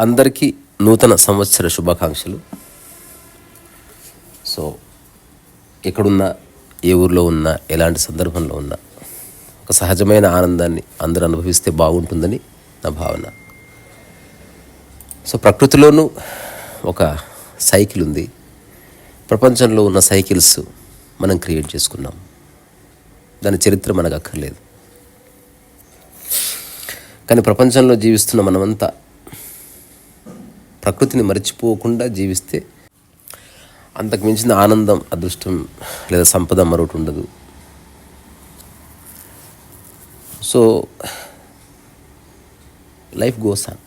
అందరికీ నూతన సంవత్సర శుభాకాంక్షలు. సో ఎక్కడున్నా ఏ ఊర్లో ఉన్నా ఎలాంటి సందర్భంలో ఉన్నా ఒక సహజమైన ఆనందాన్ని అందరూ అనుభవిస్తే బాగుంటుందని నా భావన. సో ప్రకృతిలోనూ ఒక సైకిల్ ఉంది. ప్రపంచంలో ఉన్న సైకిల్స్ మనం క్రియేట్ చేసుకున్నాం. దాని చరిత్ర మనకు అక్కర్లేదు. కానీ ప్రపంచంలో జీవిస్తున్న మనమంతా ప్రకృతిని మర్చిపోకుండా జీవిస్తే అంతకు మించిన ఆనందం అదృష్టం లేదా సంపద మరొకటి ఉండదు. So life goes on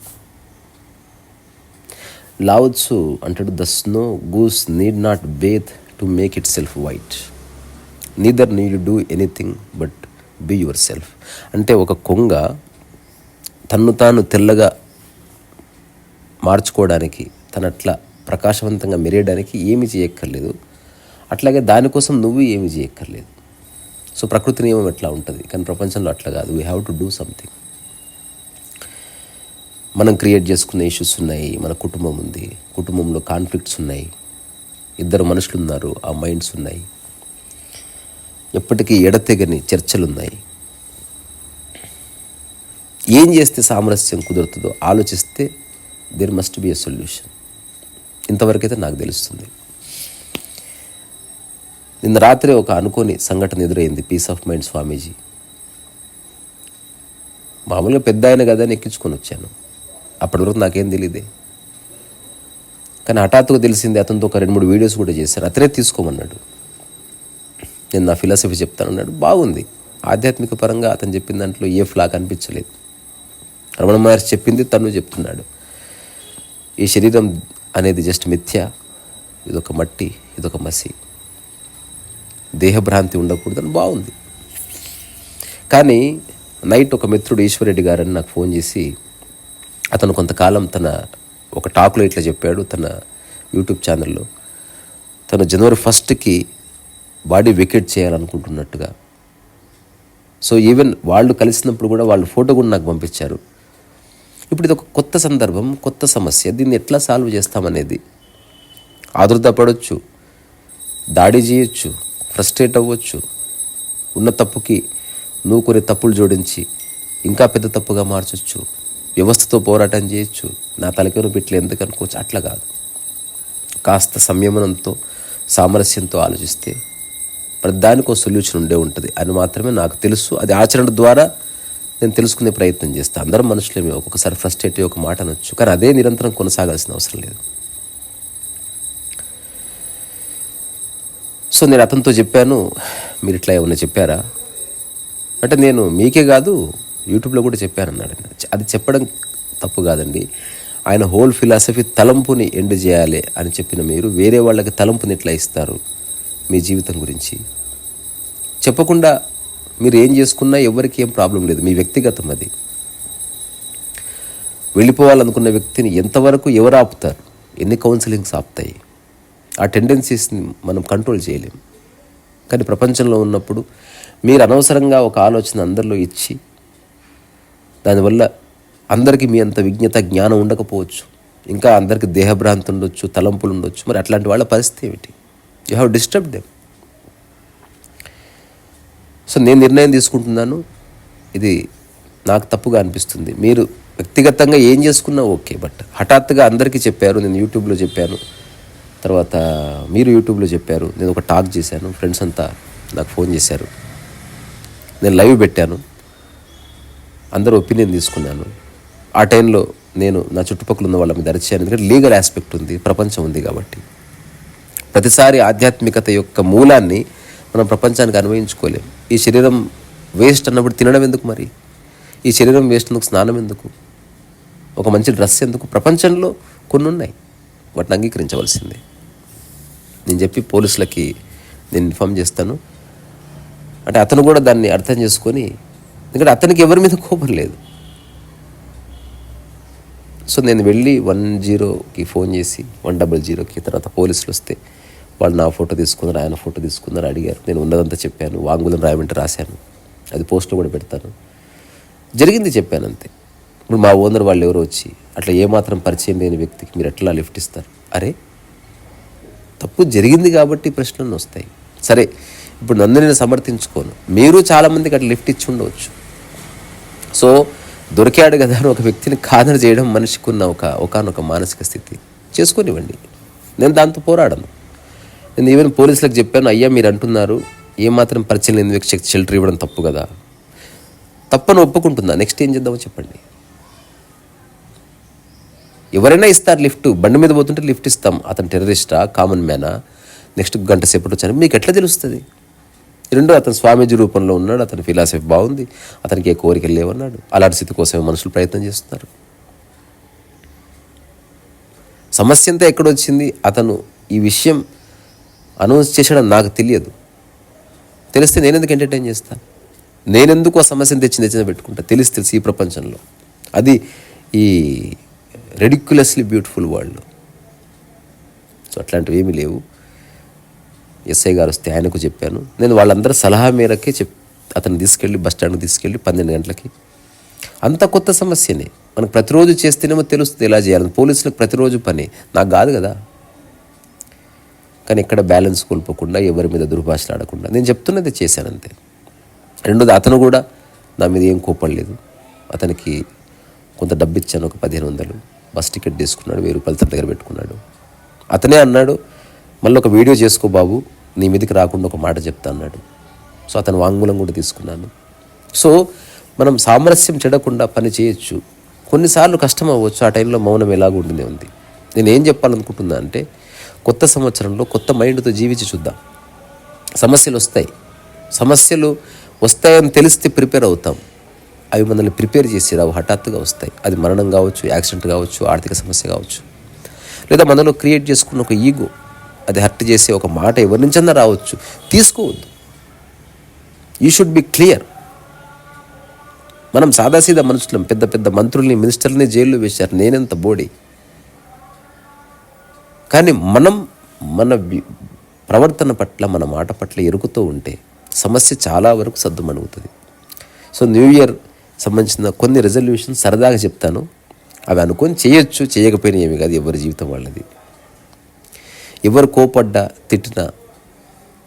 Lao Tzu అంటాడు the snow goose need not bathe to make itself white neither need do anything but be yourself అంటే ఒక కొంగ తన్ను తాను తెల్లగా మార్చుకోవడానికి తనట్లా ప్రకాశవంతంగా మెరేయడానికి ఏమి చేయక్కర్లేదు. అట్లాగే దానికోసం నువ్వు ఏమి చేయక్కర్లేదు. సో ప్రకృతి నియమం ఎట్లా ఉంటుంది? కానీ ప్రపంచంలో అట్లా కాదు. We have to do something మనం క్రియేట్ చేసుకున్న ఇష్యూస్ ఉన్నాయి. మన కుటుంబం ఉంది. కుటుంబంలో కాన్ఫ్లిక్ట్స్ ఉన్నాయి. ఇద్దరు మనుషులు ఉన్నారు. ఆ మైండ్స్ ఉన్నాయి. ఎప్పటికీ ఎడతెగని చర్చలు ఉన్నాయి. ఏం చేస్తే సామరస్యం కుదురుతుందో ఆలోచిస్తే there must be a solution ఇంతవరకైతే నాకు తెలుస్తుంది. నిన్న రాత్రి ఒక అనుకోని సంఘటన ఎదురైంది పీస్ ఆఫ్ మైండ్ స్వామీజీ. మామూలుగా పెద్ద ఆయన కదా అని ఎక్కించుకొని వచ్చాను. అప్పటి వరకు నాకేం తెలియదే కానీ హఠాత్తుగా తెలిసింది అతనితో ఒక రెండు మూడు వీడియోస్ కూడా చేశాను అతనే తీసుకోమన్నాడు. నేను నా ఫిలాసఫీ చెప్తానన్నాడు బాగుంది. ఆధ్యాత్మిక పరంగా అతను చెప్పిన దాంట్లో ఏ ఫ్లాగ్ అనిపించలేదు రమణ మహర్షి చెప్పింది తను చెప్తున్నాడు. ఈ శరీరం అనేది జస్ట్ మిథ్య ఇదొక మట్టి ఇదొక మసి. దేహభ్రాంతి ఉండకూడదని బాగుంది. కానీ నైట్ ఒక మిత్రుడు ఈశ్వరెడ్డి గారని నాకు ఫోన్ చేసి అతను కొంతకాలం తన ఒక టాక్లో ఇట్లా చెప్పాడు తన యూట్యూబ్ ఛానల్లో. తను జనవరి ఫస్ట్కి బాడీ వికెట్ చేయాలనుకుంటున్నట్టుగా. సో ఈవెన్ వాళ్ళు కలిసినప్పుడు కూడా వాళ్ళు ఫోటో కూడా నాకు పంపించారు. ఇప్పుడు ఇది ఒక కొత్త సందర్భం కొత్త సమస్య. దీన్ని ఎట్లా సాల్వ్ చేస్తామనేది. ఆదృత పడవచ్చు దాడి చేయొచ్చు ఫ్రస్ట్రేట్ అవ్వచ్చు ఉన్న తప్పుకి నువ్వు కొన్ని తప్పులు జోడించి ఇంకా పెద్ద తప్పుగా మార్చొచ్చు వ్యవస్థతో పోరాటం చేయొచ్చు. నా తలకెవరు పెట్టి ఎందుకు అనుకోవచ్చు అట్లా కాదు. కాస్త సంయమనంతో సామరస్యంతో ఆలోచిస్తే ప్రతిదానికి ఒక సొల్యూషన్ ఉండే ఉంటుంది. అని మాత్రమే నాకు తెలుసు. అది ఆచరణ ద్వారా నేను తెలుసుకునే ప్రయత్నం చేస్తాను అందరం మనుషులేమే ఒక్కొక్కసారి ఫ్రస్ట్రేట్ ఒక మాట అనొచ్చు. కానీ అదే నిరంతరం కొనసాగాల్సిన అవసరం లేదు. సో నేను అతనితో చెప్పాను. మీరు ఇట్లా ఏమన్నా చెప్పారా? అంటే నేను మీకే కాదు యూట్యూబ్లో కూడా చెప్పాను అన్నాడు అది చెప్పడం తప్పు కాదండి. ఆయన హోల్ ఫిలాసఫీ తలంపుని ఎండ్ చేయాలి అని చెప్పిన మీరు వేరే వాళ్ళకి తలంపుని ఎట్లా ఇస్తారు మీ జీవితం గురించి? చెప్పకుండా మీరు ఏం చేసుకున్నా ఎవరికి ఏం ప్రాబ్లం లేదు. మీ వ్యక్తిగతం అది. వెళ్ళిపోవాలనుకున్న వ్యక్తిని ఎంతవరకు ఎవరు ఆపుతారు? ఎన్ని కౌన్సిలింగ్స్ ఆపుతాయి? ఆ టెండెన్సీస్ని మనం కంట్రోల్ చేయలేం. కానీ ప్రపంచంలో ఉన్నప్పుడు మీరు అనవసరంగా ఒక ఆలోచన అందరిలో ఇచ్చి దానివల్ల అందరికీ మీ అంత విజ్ఞత జ్ఞానం ఉండకపోవచ్చు. ఇంకా అందరికీ దేహభ్రాంతి ఉండొచ్చు తలంపులు ఉండొచ్చు. మరి అట్లాంటి వాళ్ళ పరిస్థితి ఏమిటి? You have disturb them so నేను నిర్ణయం తీసుకుంటున్నాను. ఇది నాకు తప్పుగా అనిపిస్తుంది. మీరు వ్యక్తిగతంగా ఏం చేసుకున్నా ఓకే. బట్ హఠాత్తుగా అందరికీ చెప్పారు నేను యూట్యూబ్లో చెప్పాను. తర్వాత మీరు యూట్యూబ్లో చెప్పారు నేను ఒక టాక్ చేశాను ఫ్రెండ్స్ అంతా నాకు ఫోన్ చేశారు. నేను లైవ్ పెట్టాను. అందరూ ఒపీనియన్ తీసుకున్నాను. ఆ టైంలో నేను నా చుట్టుపక్కల ఉన్న వాళ్ళ మీద అరిచాను ఎందుకంటే లీగల్ ఆస్పెక్ట్ ఉంది ప్రపంచం ఉంది కాబట్టి. ప్రతిసారి ఆధ్యాత్మికత యొక్క మూలాన్ని మనం ప్రపంచానికి అన్వయించుకోలేం. ఈ శరీరం వేస్ట్ అన్నప్పుడు తినడం ఎందుకు మరి? ఈ శరీరం వేస్ట్ ఎందుకు స్నానం ఎందుకు? ఒక మంచి డ్రెస్ ఎందుకు? ప్రపంచంలో కొన్ని ఉన్నాయి వాటిని అంగీకరించవలసిందే. నేను చెప్పి పోలీసులకి నేను ఇన్ఫామ్ చేస్తాను. అంటే అతను కూడా దాన్ని అర్థం చేసుకొని ఎందుకంటే అతనికి ఎవరి మీద కోపం లేదు. సో నేను వెళ్ళి వన్ జీరోకి ఫోన్ చేసి వన్ డబల్ జీరోకి తర్వాత పోలీసులు వస్తే వాళ్ళు నా ఫోటో తీసుకున్నారు ఆయన ఫోటో తీసుకున్నారు అడిగారు. నేను ఉన్నదంతా చెప్పాను వాంగ్మూలం రాయమంటే రాశాను. అది పోస్ట్లో కూడా పెడతాను. జరిగింది చెప్పాను అంతే. ఇప్పుడు మా ఓనర్ వాళ్ళు ఎవరో వచ్చి అట్లా ఏమాత్రం పరిచయం లేని వ్యక్తికి మీరు ఎట్లా లిఫ్ట్ ఇస్తారు? అరే తప్పు జరిగింది కాబట్టి ప్రశ్నలు వస్తాయి. సరే ఇప్పుడు నన్ను నేను సమర్థించుకోను. మీరు చాలామందికి అట్లా లిఫ్ట్ ఇచ్చి ఉండవచ్చు. సో దొరికాడు కదా అని ఒక వ్యక్తిని కాదన చేయడం మనిషికి ఉన్న ఒక ఒకనొక మానసిక స్థితి. చేసుకొనివ్వండి. నేను దాంతో పోరాడను. నేను ఈవెన్ పోలీసులకు చెప్పాను అయ్యా మీరు అంటున్నారు ఏమాత్రం పరిచయం లేని వ్యక్తికి షెల్టర్ ఇవ్వడం తప్పు కదా? తప్పని ఒప్పుకుంటుందా నెక్స్ట్ ఏం చేద్దామో చెప్పండి. ఎవరైనా ఇస్తారు లిఫ్ట్ బండి మీద పోతుంటే లిఫ్ట్ ఇస్తాం. అతను టెర్రరిస్టా కామన్ మ్యానా నెక్స్ట్ గంట సేపటి వచ్చాను. మీకు ఎట్లా తెలుస్తుంది? రెండో అతను స్వామీజీ రూపంలో ఉన్నాడు అతని ఫిలాసఫీ బాగుంది. అతనికి ఏ కోరికలు లేవన్నాడు. అలాంటి స్థితి కోసమే మనుషులు ప్రయత్నం చేస్తున్నారు. సమస్య అంతా ఎక్కడొచ్చింది అతను ఈ విషయం అనౌన్స్ చేసాడని నాకు తెలియదు. తెలిస్తే నేను ఎందుకు ఎంటర్టైన్ చేస్తాను నేనెందుకు ఆ సమస్యను తెచ్చి తెచ్చిన పెట్టుకుంటా? తెలిసి తెలిసి ఈ ప్రపంచంలో. అది ఈ రెడిక్యులస్లీ బ్యూటిఫుల్ వరల్డ్ సో అట్లాంటివి ఏమీ లేవు. ఎస్ఐ గారు వస్తే ఆయనకు చెప్పాను. నేను వాళ్ళందరూ సలహా మేరకే చెప్ అతను తీసుకెళ్ళి బస్ స్టాండ్కి తీసుకెళ్ళి పన్నెండు గంటలకి. అంత కొత్త సమస్యనే. మనకు ప్రతిరోజు చేస్తేనేమో తెలుస్తుంది ఎలా చేయాలని. పోలీసులకు ప్రతిరోజు పని. నాకు కాదు కదా. కానీ ఇక్కడ బ్యాలెన్స్ కోల్పోకుండా ఎవరి మీద దుర్భాషలు ఆడకుండా. నేను చెప్తున్నది చేశాను అంతే రెండోది అతను కూడా నా మీద ఏం కోపడలేదు అతనికి కొంత డబ్బు ఇచ్చాను ఒక పదిహేను వందలు. బస్ టికెట్ తీసుకున్నాడు వెయ్యి రూపాయలు తన దగ్గర పెట్టుకున్నాడు. అతనే అన్నాడు మళ్ళీ ఒక వీడియో చేసుకో బాబు నీ మీదకి రాకుండా ఒక మాట చెప్తా అన్నాడు. సో అతను వాంగ్మూలం కూడా తీసుకున్నాను. సో మనం సామరస్యం చెడకుండా పని చేయొచ్చు. కొన్నిసార్లు కష్టం అవ్వచ్చు. ఆ టైంలో మౌనం ఎలాగ ఉంది నేను ఏం చెప్పాలనుకుంటున్నా అంటే కొత్త సంవత్సరంలో కొత్త మైండ్తో జీవించి చూద్దాం. సమస్యలు వస్తాయి. సమస్యలు వస్తాయని తెలిస్తే ప్రిపేర్ అవుతాం. అవి మనల్ని ప్రిపేర్ చేసి రావు హఠాత్తుగా వస్తాయి. అది మరణం కావచ్చు యాక్సిడెంట్ కావచ్చు ఆర్థిక సమస్య కావచ్చు. లేదా మనలో క్రియేట్ చేసుకున్న ఒక ఈగో అది హర్ట్ చేసే ఒక మాట ఎవరి నుంచన్నా రావచ్చు. తీసుకోవద్దు. You should be clear. మనం సాదాసీదా మనుషులం పెద్ద పెద్ద మంత్రుల్ని మినిస్టర్ని జైల్లో వేశారు. నేనెంత బోడీ? కానీ మనం మన ప్రవర్తన పట్ల మన మాట పట్ల ఎరుకుతూ ఉంటే సమస్య చాలా వరకు సద్దుమణుగుతుంది. సో న్యూ ఇయర్ సంబంధించిన కొన్ని రెజల్యూషన్ సరదాగా చెప్తాను. అవి అనుకొని చేయొచ్చు చేయకపోయినా ఏమి కాదు ఎవరి జీవితం వాళ్ళది. ఎవరు కోపడ్డా తిట్టినా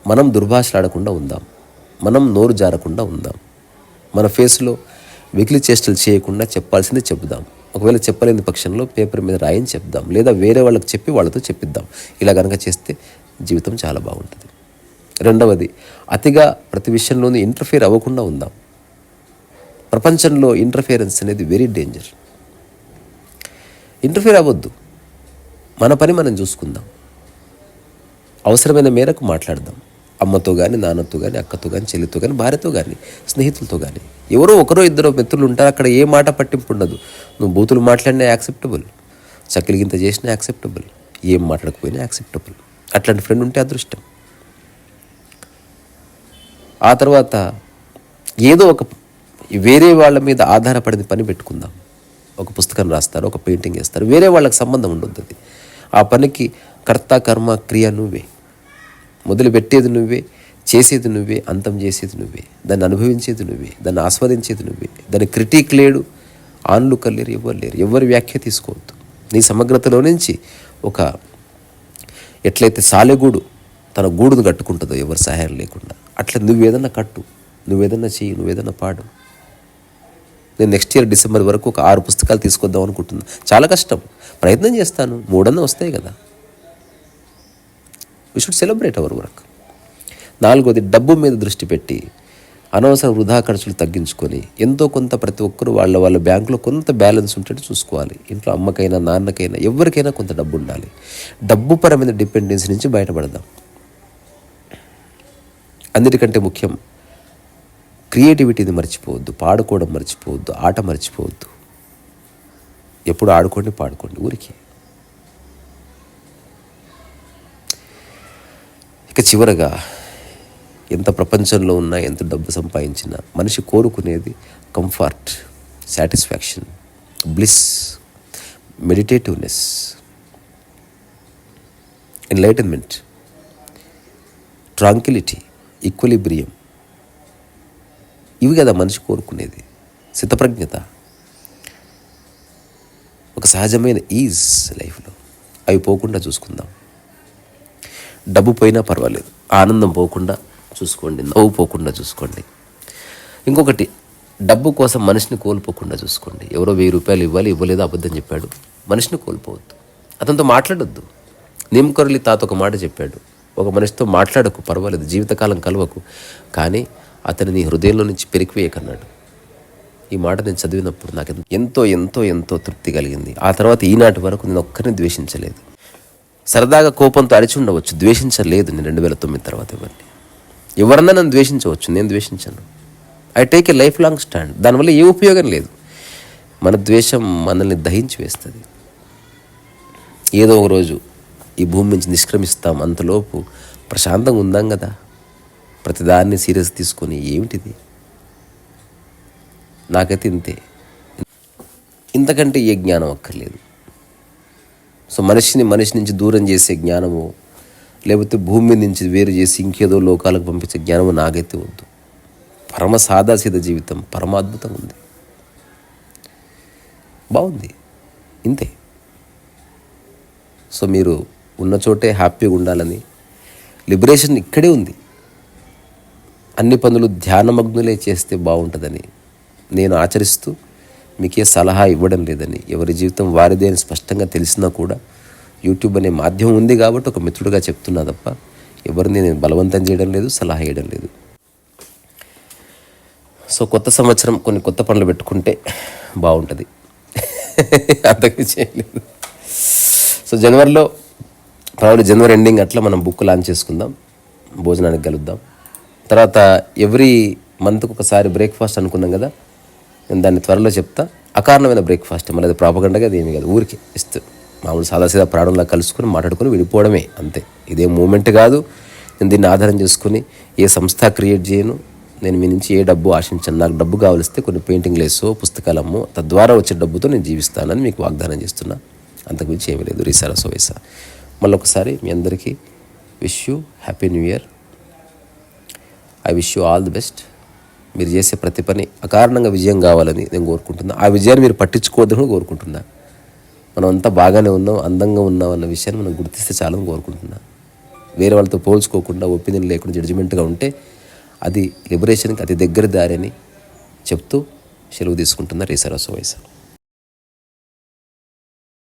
మనం దుర్భాషలాడకుండా ఉందాం. మనం నోరు జారకుండా ఉందాం. మన ఫేస్లో వెకిలి చేష్టలు చేయకుండా చెప్పాల్సింది చెబుదాం. ఒకవేళ చెప్పలేని పక్షంలో పేపర్ మీద రాయని చెప్దాం. లేదా వేరే వాళ్ళకి చెప్పి వాళ్ళతో చెప్పిద్దాం. ఇలా కనుక చేస్తే జీవితం చాలా బాగుంటుంది. రెండవది అతిగా ప్రతి విషయంలోనూ ఇంటర్ఫియర్ అవ్వకుండా ఉందాం. ప్రపంచంలో ఇంటర్ఫియరెన్స్ అనేది వెరీ డేంజర్ ఇంటర్ఫియర్ అవ్వద్దు. మన పని మనం చూసుకుందాం. అవసరమైన మేరకు మాట్లాడదాం. అమ్మతో కానీ నాన్నతో కానీ అక్కతో కానీ చెల్లితో కానీ భార్యతో కానీ స్నేహితులతో కానీ ఎవరో ఒకరో ఇద్దరు మిత్రులు ఉంటారు అక్కడ ఏ మాట పట్టింపు ఉండదు. నువ్వు బూతులు మాట్లాడినా యాక్సెప్టబుల్ చక్కిలిగింత చేసినా యాక్సెప్టబుల్ ఏం మాట్లాడకపోయినా యాక్సెప్టబుల్ అట్లాంటి ఫ్రెండ్ ఉంటే అదృష్టం. ఆ తర్వాత ఏదో ఒక వేరే వాళ్ళ మీద ఆధారపడిన పని పెట్టుకుందాం. ఒక పుస్తకం రాస్తారు ఒక పెయింటింగ్ వేస్తారు. వేరే వాళ్ళకి సంబంధం ఉండొద్దు అది. ఆ పనికి కర్త కర్మ క్రియ నువ్వే. మొదలు పెట్టేది నువ్వే చేసేది నువ్వే అంతం చేసేది నువ్వే. దాన్ని అనుభవించేది నువ్వే దాన్ని ఆస్వాదించేది నువ్వే. దాని క్రిటిక్ లేడు ఆన్లు కల్లేరు ఎవరు లేరు. ఎవరి వ్యాఖ్య తీసుకోవద్దు. నీ సమగ్రతలో నుంచి ఒక ఎట్లయితే సాలెగూడు తన గూడును కట్టుకుంటుందో ఎవరి సహాయం లేకుండా అట్లా నువ్వేదన్నా కట్టు నువ్వేదన్నా చెయ్యి నువ్వేదన్నా పాడు. నేను నెక్స్ట్ ఇయర్ డిసెంబర్ వరకు ఒక ఆరు పుస్తకాలు తీసుకొద్దాం అనుకుంటున్నాను చాలా కష్టం. ప్రయత్నం చేస్తాను. మూడన్నా వస్తాయి కదా. We should celebrate our work నాలుగోది డబ్బు మీద దృష్టి పెట్టి అనవసర వృధా ఖర్చులు తగ్గించుకొని ఎంతో కొంత ప్రతి ఒక్కరు వాళ్ళ వాళ్ళ బ్యాంకులో కొంత బ్యాలెన్స్ ఉంటే చూసుకోవాలి. ఇంట్లో అమ్మకైనా నాన్నకైనా ఎవరికైనా కొంత డబ్బు ఉండాలి. డబ్బు పరమైన డిపెండెన్సీ నుంచి బయటపడదాం. అన్నిటికంటే ముఖ్యం క్రియేటివిటీని మర్చిపోవద్దు పాడుకోవడం మర్చిపోవద్దు ఆట మర్చిపోవద్దు. ఎప్పుడు ఆడుకోండి పాడుకోండి ఊరికి. ఇక చివరగా ఎంత ప్రపంచంలో ఉన్నా ఎంత డబ్బు సంపాదించినా మనిషి కోరుకునేది comfort satisfaction bliss meditativeness enlightenment tranquility equilibrium. ఇవి కదా మనిషి కోరుకునేది. సితప్రజ్ఞత ఒక సహజమైన ఈజ్ లైఫ్లో. అవి పోకుండా చూసుకుందాం. డబ్బు పోయినా పర్వాలేదు. ఆనందం పోకుండా చూసుకోండి. నవ్వు పోకుండా చూసుకోండి. ఇంకొకటి డబ్బు కోసం మనిషిని కోల్పోకుండా చూసుకోండి. ఎవరో వెయ్యి రూపాయలు ఇవ్వాలి ఇవ్వలేదు అబద్ధం చెప్పాడు. మనిషిని కోల్పోవద్దు. అతనితో మాట్లాడొద్దు. నిమ్కొరలి తాత ఒక మాట చెప్పాడు. ఒక మనిషితో మాట్లాడకు పర్వాలేదు జీవితకాలం కలవకు. కానీ అతని నీ హృదయంలో నుంచి పెరికివేయకన్నాడు ఈ మాట నేను చదివినప్పుడు నాకు ఎంతో ఎంతో ఎంతో తృప్తి కలిగింది. ఆ తర్వాత ఈనాటి వరకు నేను ఒక్కరిని ద్వేషించలేదు. సరదాగా కోపంతో అరిచి ఉండవచ్చు. ద్వేషించలేదు నేను రెండు వేల తొమ్మిది తర్వాత ఇవన్నీ. ఎవరన్నా నన్ను ద్వేషించవచ్చు. నేను ద్వేషించను. I take a life long stand దానివల్ల ఏ ఉపయోగం లేదు. మన ద్వేషం మనల్ని దహించి వేస్తుంది. ఏదో ఒక రోజు ఈ భూమి నుంచి నిష్క్రమిస్తాం అంతలోపు ప్రశాంతంగా ఉందాం కదా. ప్రతిదాన్ని సీరియస్ తీసుకొని ఏమిటిది? నాకైతే ఇంతే. ఇంతకంటే ఏ జ్ఞానం అక్కర్లేదు. సో మనిషిని మనిషి నుంచి దూరం చేసే జ్ఞానము లేకపోతే భూమి నుంచి వేరు చేసి ఇంకేదో లోకాలకు పంపించే జ్ఞానము నాగైతే వద్దు. పరమ సాదాసీద జీవితం పరమాద్భుతం ఉంది. బాగుంది. ఇంతే. సో మీరు ఉన్న చోటే హ్యాపీగా ఉండాలని. లిబరేషన్ ఇక్కడే ఉంది. అన్ని పనులు ధ్యానమగ్నులే చేస్తే బాగుంటుందని నేను ఆచరిస్తూ మీకే సలహా ఇవ్వడం లేదని ఎవరి జీవితం వారిదే అని స్పష్టంగా తెలిసినా కూడా యూట్యూబ్ అనే మాధ్యమం ఉంది కాబట్టి ఒక మిత్రుడిగా చెప్తున్నా తప్ప ఎవరిని నేను బలవంతం చేయడం లేదు సలహా ఇవ్వడం లేదు. సో కొత్త సంవత్సరం కొన్ని కొత్త పనులు పెట్టుకుంటే బాగుంటుంది. అంతకు చేయలేదు సో జనవరిలో ప్రాబ్లీ జనవరి ఎండింగ్ అట్లా మనం బుక్ లాంచ్ చేసుకుందాం. భోజనానికి కలుద్దాం. తర్వాత ఎవ్రీ మంత్కి ఒకసారి బ్రేక్ఫాస్ట్ అనుకున్నాం కదా నేను దాన్ని త్వరలో చెప్తా. అకారణమైన బ్రేక్ఫాస్ట్ మళ్ళీ అది ప్రాపగండగా అది ఏమీ కాదు ఊరికి ఇస్తూ. మామూలు సాదాసీదా ప్రాణంలా కలుసుకొని మాట్లాడుకుని విడిపోవడమే అంతే. ఇదే మూమెంట్ కాదు. నేను దీన్ని ఆధారం చేసుకుని ఏ సంస్థ క్రియేట్ చేయను. నేను మీ నుంచి ఏ డబ్బు ఆశించను. నాకు డబ్బు కావలిస్తే కొన్ని పెయింటింగ్లు వేసో పుస్తకాలమ్మో తద్వారా వచ్చే డబ్బుతో నేను జీవిస్తానని మీకు వాగ్దానం చేస్తున్నా. అంతకుమించి ఏమీ లేదు. రీసారా సోవేసా మళ్ళీ ఒకసారి మీ అందరికీ wish you happy new year. I wish you all the best. మీరు చేసే ప్రతి పని అకారణంగా విజయం కావాలని నేను కోరుకుంటున్నా. ఆ విజయాన్ని మీరు పట్టించుకోవద్దని కూడా కోరుకుంటున్నా. మనం అంతా బాగానే ఉన్నాం అందంగా ఉన్నాం అన్న విషయాన్ని మనం గుర్తిస్తే చాలని కోరుకుంటున్నా. వేరే వాళ్ళతో పోల్చుకోకుండా ఒపీనియన్ లేకుండా జడ్జిమెంట్గా ఉంటే అది లిబరేషన్కి అతి దగ్గర దారి అని చెప్తూ సెలవు తీసుకుంటున్నా రీసరస్ వయసు